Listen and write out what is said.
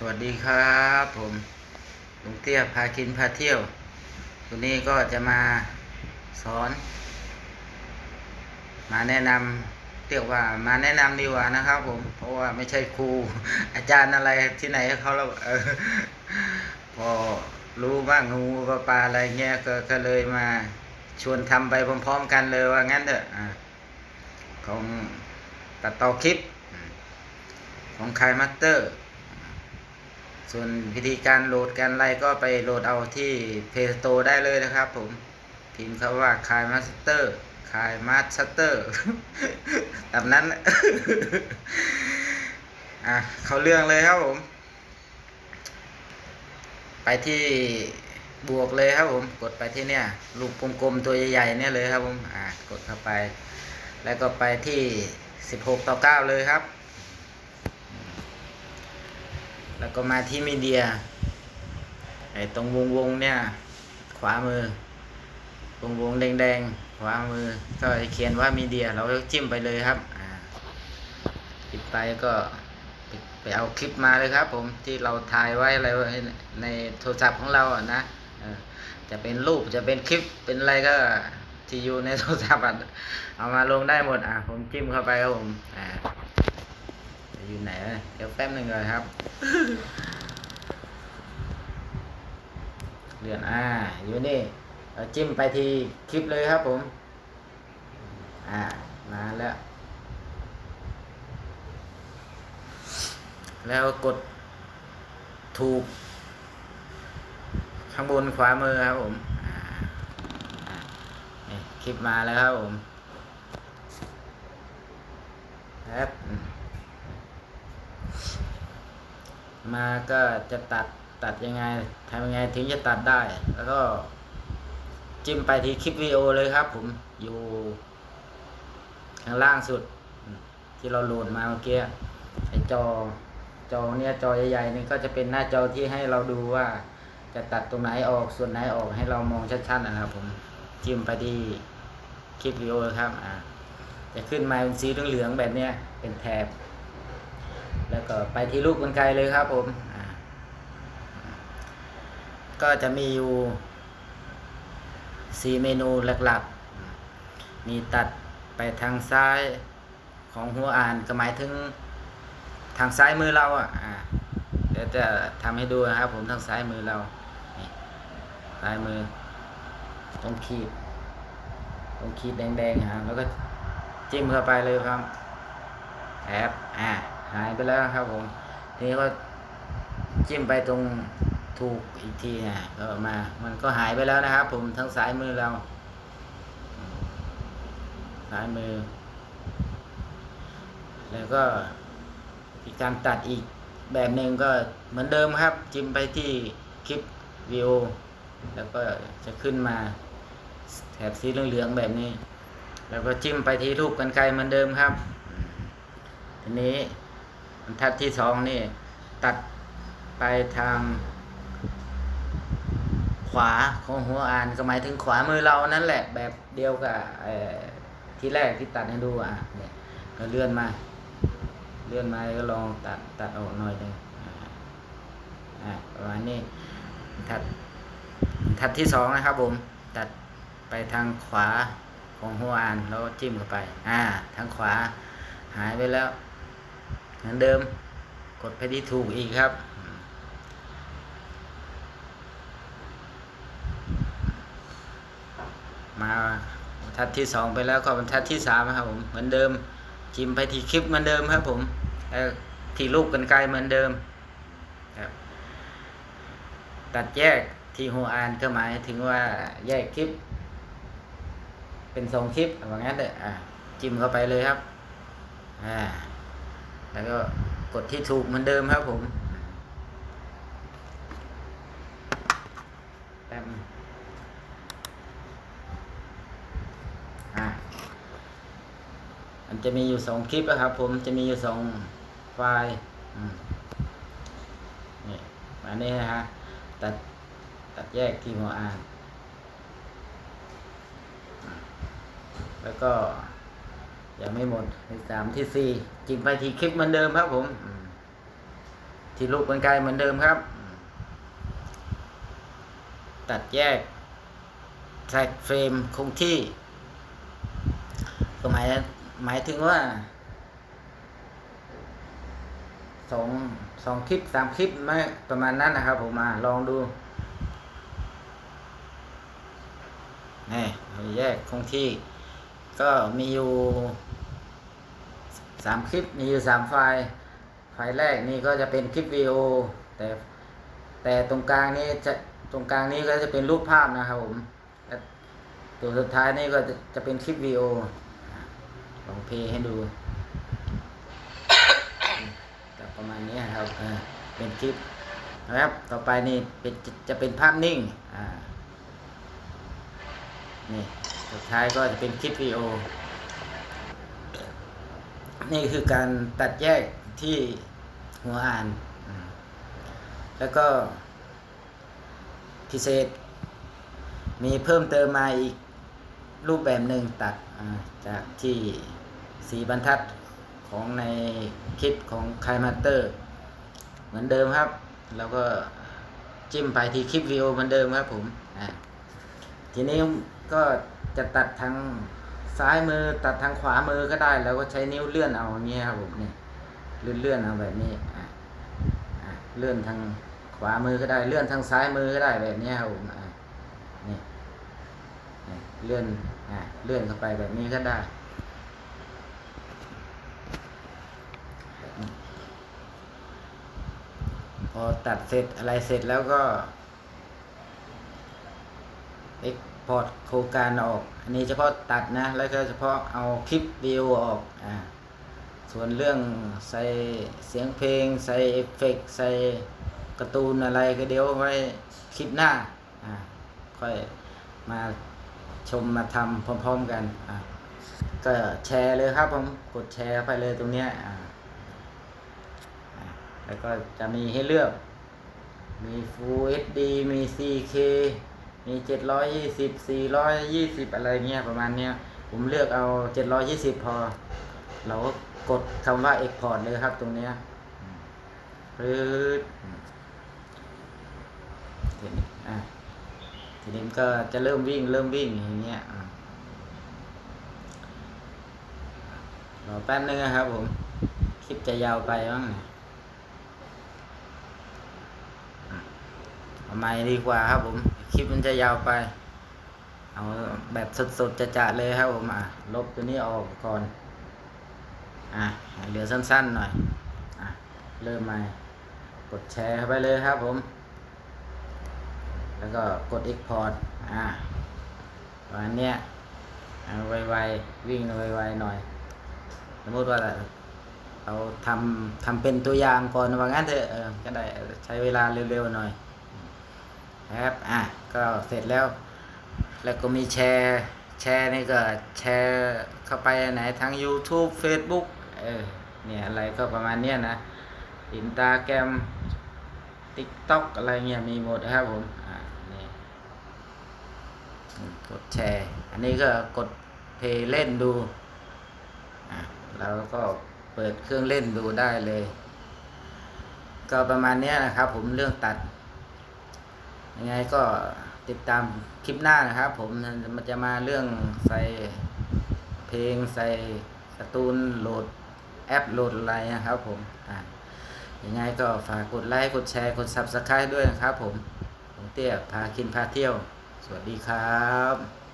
สวัสดีครับผมลุงเตี้ยพากินพาเที่ยววันนี้ก็จะมาสอน มาแนะนำเรียกว่ามาแนะนำดีกว่านะครับผม เพราะว่าไม่ใช่ครูอาจารย์อะไรที่ไหนเขาเราเออพอรู้บ้างงูปลาปลาอะไรเงี้ยก็ก็เลยมาชวนทำไปพร้อมๆกันเลยว่างั้นเถอะอะของตัดต่อคลิปของคายมัตเตอร์ ส่วนวิธีการโหลดการไรก็ไปโหลดเอาที่ Play Store ได้เลยนะครับผม พิมพ์คำว่าคายมัสเตอร์คายมัสเตอร์แบบนั้นอะเขาเรื่องเลยครับผม ไปที่บวกเลยครับผม กดไปที่เนี่ยลูกกลมๆตัวใหญ่ๆเนี่ยเลยครับผมอะกดเข้าไป แล้วก็ไปที่ 16 ต่อ 9 เลยครับ แล้วก็มาที่มีเดียไอ้ตรงวงวงเนี่ย ขวามือ วงวงๆแดงๆขวามือ ก็เขียนว่ามีเดีย เราจิ้มไปเลยครับอ่าปิดไปก็ไปเอาคลิปมาเลยครับ ผมที่เราถ่ายไว้อะไรในโทรศัพท์ของเราอะนะจะเป็นรูปจะเป็นคลิปเป็นอะไรก็ที่อยู่ในโทรศัพท์เอามาลงได้หมดอะผมจิ้มเข้าไปครับผมอ่า อยู่ไหนวะเดี๋ยวแป๊บหนึ่งเลยครับ เลื่อนอ่า อยู่นี่เราจิ้มไปที่คลิปเลยครับผม อ่า มาแล้ว แล้วกดถูก ข้างบนขวามือครับผมอ่าอ่านี่คลิปมาแล้วครับผมแป๊บ มาก็จะตัดตัดยังไงทำยังไงถึงจะตัดได้ แล้วก็ จิ้มไปที่คลิปวิดีโอเลยครับ ผมอยู่ข้างล่างสุด ที่เราโหลดมาเมื่อกี้ไอจอจอเนี่ยจอใหญ่ๆนี่ก็จะเป็นหน้าจอที่ให้เราดูว่า จะตัดตรงไหนออกส่วนไหนออกให้เรามองชัดๆนะครับ ผมจิ้มไปที่คลิปวิดีโอครับอ่าจะขึ้นมาเป็นสีเหลืองๆแบบเนี้ยเป็นแถบ แล้วก็ไปที่ลูกกลไกเลยครับผม ก็จะมีอยู่สี่เมนูหลักๆ มีตัดไปทางซ้ายของหัวอ่านก็หมายถึงทางซ้ายมือเราอะเดี๋ยวจะทำให้ดูนะครับผมทางซ้ายมือเราซ้ายมือตรงขีดตรงขีดแดงๆฮะแล้วก็จิ้มเข้าไปเลยครับแอบอ่า หายไปแล้วครับ ผมทีนี้ก็จิ้มไปตรงถูกอีกทีนะก็มา มันก็หายไปแล้วนะครับ ผมทั้งซ้ายมือเราซ้ายมือ แล้วก็อีกการตัดอีกแบบหนึ่งก็เหมือนเดิมครับ จิ้มไปที่คลิปวิดีโอแล้วก็จะขึ้นมาแถบสีเหลืองๆแบบนี้ แล้วก็จิ้มไปที่รูปกันไกลเหมือนเดิมครับ ทีนี้ รรทัดที่สองนี่ ตัดไปทาง ขวาของหัวอ่านก็หมายถึงขวามือเรานั่นแหละ แบบเดียวกับที่แรกที่ตัดให้ดูอะเนี่ยก็เลื่อนมา เลื่อนมาก็ลองตัดตัดออกหน่อยหนึงอ่าอ่าประมาณนี้ทัดทัดที่สองนะครับผม ตัดไปทางขวาของหัวอ่านแล้วจิ้มเข้าไป อ่า ทางขวาหายไปแล้ว เหมือนเดิมกดไปที่ถูกอีกครับ มาบรรทัดที่สองไปแล้วก็บรรทัดที่สามครับผมเหมือนเดิมจิ้มไปที่คลิปเหมือนเดิมครับผมที่ลูกกันไกลเหมือนเดิมครับตัดแยกที่หัวอ่านก็หมายถึงว่าแยกคลิป เป็นสองคลิปว่างั้นเลยอะจิ้มเข้าไปเลยครับอ่า แล้วก็กดที่ถูกเหมือนเดิมครับผมแป๊บอ่ามันจะมีอยู่สองคลิปนะครับ ผมจะมีอยู่สองไฟล์อืมนี่อันนี้นะฮะตัดตัดแยกที่หัวอ่านแล้วก็ ยังไม่หมดในสามที่สี่จิ้มไปทีคลิปเหมือนเดิมครับผมที่ลูกเป็นไกลเหมือนเดิมครับ ตัดแยกใส่เฟรมคงที่ก็หมายหมายถึงว่าสองสองคลิปสามคลิปไม่ประมาณนั้นนะครับ ผมมาลองดูนี่แยกคงที่ ก็มีอยู่สามคลิปมีอยู่สามไฟล์ ไฟล์แรกนี่ก็จะเป็นคลิปวิดีโอแต่แต่ตรงกลางนี้จะตรงกลางนี้ก็จะเป็นรูปภาพนะครับผมและตัวสุดท้ายนี่ก็จะจะเป็นคลิปวิดีโอลองเพลย์ให้ดูประมาณนี้ครับเออเป็นคลิปนะครับ ต่อไปนี่เป็นจะจะเป็นภาพนิ่งอ่านี่ สุดท้ายก็จะเป็นคลิปวิดีโอ นี่คือการตัดแยกที่หัวอ่าน แล้วก็พิเศษ มีเพิ่มเติมมาอีกรูปแบบหนึ่งตัดจากที่สีบรรทัดของในคลิปของคายมาเตอร์ เหมือนเดิมครับ แล้วก็จิ้มไปที่คลิปวิดีโอเหมือนเดิมครับผม ทีนี้ก็ จะตัดทางซ้ายมือตัดทางขวามือก็ได้ แล้วก็ใช้นิ้วเลื่อนเอาอย่างเงี้ยครับผมนี่เลื่อนเลื่อนเอาแบบนี้อะอะเลื่อนทางขวามือก็ได้เลื่อนทางซ้ายมือก็ได้แบบนี้ครับผมอะนี่เลื่อนอะเลื่อนเข้าไปแบบนี้ก็ได้พอตัดเสร็จอะไรเสร็จแล้วก็ เอ็ก พอร์ตโครงการออก อันนี้เฉพาะตัดนะ แล้วก็เฉพาะเอาคลิปวิดีโอออกอ่าส่วนเรื่องใส่เสียงเพลง ใส่เอฟเฟกต์ใส่การ์ตูนอะไรก็เดี๋ยวไว้คลิปหน้าอ่าค่อยมาชมมาทำพร้อมๆกันอ่าก็แชร์เลยครับผมกดแชร์ไปเลยตรงเนี้ยอ่าแล้วก็จะมีให้เลือก มี Full HD มี 4K มี720 420อะไรเงี้ยประมาณเนี้ย ผมเลือกเอา720พอ เราก็กดคำว่า Export เลยครับตรงเนี้ยปื๊ดทีนี้อะทีนี้ก็จะเริ่มวิ่งเริ่มวิ่งอย่างเงี้ยรอแป๊บนึงนะครับผม คลิปจะยาวไปบ้างนี่ย เอาไม่ดีกว่าครับผม คลิปมันจะยาวไป เอาแบบสดๆจะๆเลยครับผมอะลบตัวนี้ออกก่อน อะเหลือสั้นๆหน่อย อะเริ่มใหม่ กดแชร์เข้าไปเลยครับผม แล้วก็กด Export อะวันเนี้ยไวๆวิ่งไวๆหน่อย สมมติว่าเราทำทำเป็นตัวอย่างก่อนว่างั้นเถอะก็ได้ใช้เวลาเร็วๆหน่อย ครับ อะ ก็เสร็จแล้ว แล้วก็มีแชร์ แชร์นี่ก็แชร์เข้าไปไหนทั้ง YouTube Facebook เออ เนี่ยอะไรก็ประมาณเนี้ยนะอินตาแกรม TikTok อะไรเงี้ยมีหมดนะครับผม อ่านี่ กดแชร์ อันนี้ก็กดเพลย์เล่นดู อะ แล้วก็เปิดเครื่องเล่นดูได้เลย ก็ประมาณนี้นะครับผมเรื่องตัด ยังไงก็ติดตามคลิปหน้านะครับผมมันจะมาเรื่องใส่เพลงใส่การ์ตูนโหลดแอปโหลดอะไรนะครับผมอ่ายังไงก็ฝากกดไลค์กดแชร์กด Subscribe ด้วยนะครับผมผมเตี้ยพากินพาเที่ยว สวัสดีครับ